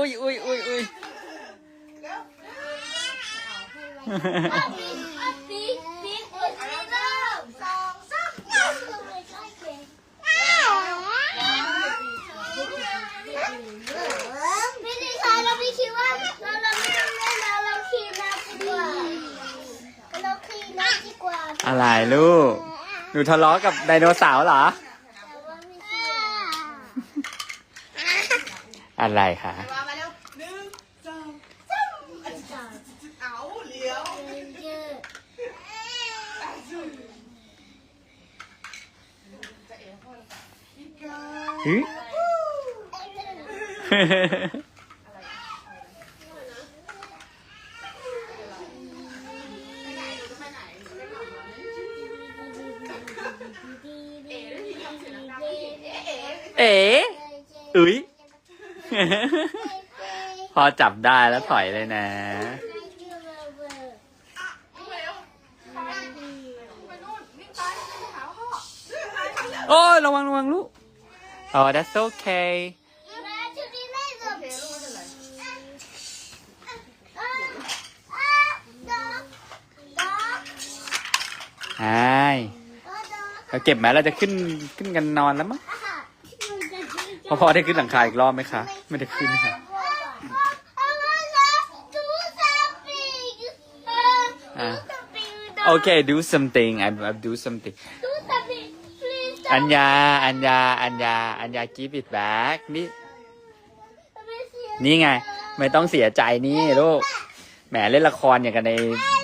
อุ้ยอุ้ยอุ้ยอุ้ยเอาปีเอาปีปีกดปีเริ่มสองสามไม่ใช่เก่งพี่ดีค่ะเราไม่คิดว่าเราเราไม่ต้องเล่นแล้วเราขี่น้ำดีกว่าเราขี่น้ำดีกว่าอะไรลูก หนูทะเลาะกับไดโนเสาร์เหรอแต่ว่าไม่เชื่ออะไรคะ มามาเร็วหนึ่งสองสามเอาเลี้ยว เยอะ หึเอ๋อุ๊ยพอจับได้แล้วถอยเลยนะ โอ้ยระวังระวังลูก อ๋อ that's okay ใช่เราเก็บไหมเราจะขึ้นขึ้นกันนอนแล้วมั้งพอพอได้ขึ้นหลังคาอีกรอบไหมคะ ไม่ได้ขึ้นค่ะโอเค do something I I do something อัญญา อัญญา อัญญา อัญญา give it back นี่ นี่ไง ไม่ต้องเสียใจนี่ลูก แหมเล่นละครอย่างกันใน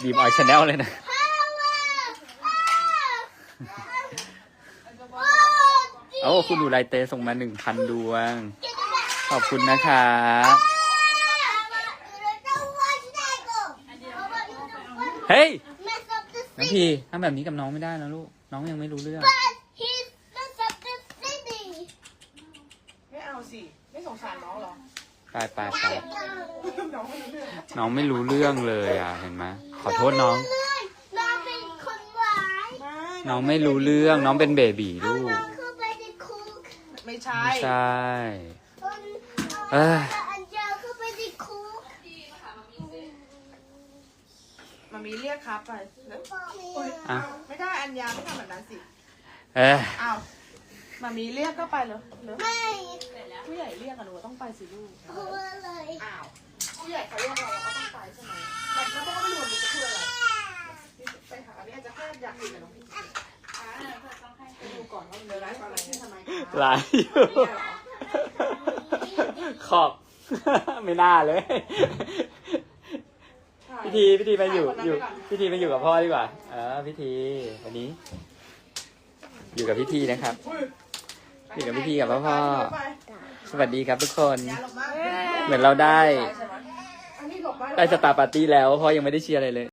บีมออยชาแนลเลยนะ โอ้คุณดูไลเตส่งมาหนึ่งพันดวง ขอบคุณนะครับเฮ้ย น้องพีทำแบบนี้กับน้องไม่ได้นะลูก น้องยังไม่รู้เรื่อง ไม่เอาสิ ไม่ส งสารน้องเหรอไปไปไปน้องไม่รู้เรื่องน้องไม่รู้เรื่องเลยอะเห็นไหมขอโทษน้อง น้องเป็นคนหวานไม่น้องไม่รู้เรื่องน้องเป็นเบบีเอาลูน้กองเข้าไปในคุกไม่ใช่ ไม่ใช่ เอาเอ้ยอันเจาเข้าไปในคุกมามีเรียกครับไปแล้วอะ ไม่ได้อัญญาไม่ทำแบบนั้นสิเอ้ยอ้าวมามีเรียกก็ไปเลยเลยไม่ ผู้ใหญ่เรียกอะหนูก็ต้องไปสิลูกเพราะว่าอะไรอ้าวผู้ใหญ่เขาเรียกเราเราก็ต้องไปใช่ไหมมันก็ต้องไม่รู้มันจะพูดอะไรไปหาอันนี้อาจจะแค่อยากคุยกับน้องพี่ไปดูก่อนว่ามันเนื้อร้ายอะไรที่ทำไมหลายอยู่ขอบ ไม่น่าเลยพิธีพิธีไปอยู่อยู่พิธีไปอยู่กับพ่อดีกว่าเออพิธีวันนี้ อยู่กับพิธีนะครับอยู่กับพิธีกับพ่อพ่อ สวัสดีครับทุกคน เหมือนเราได้อันนี้หลบไปได้สตาร์ปาร์ตี้แล้วพ่อยังไม่ได้เชียร์อะไรเลย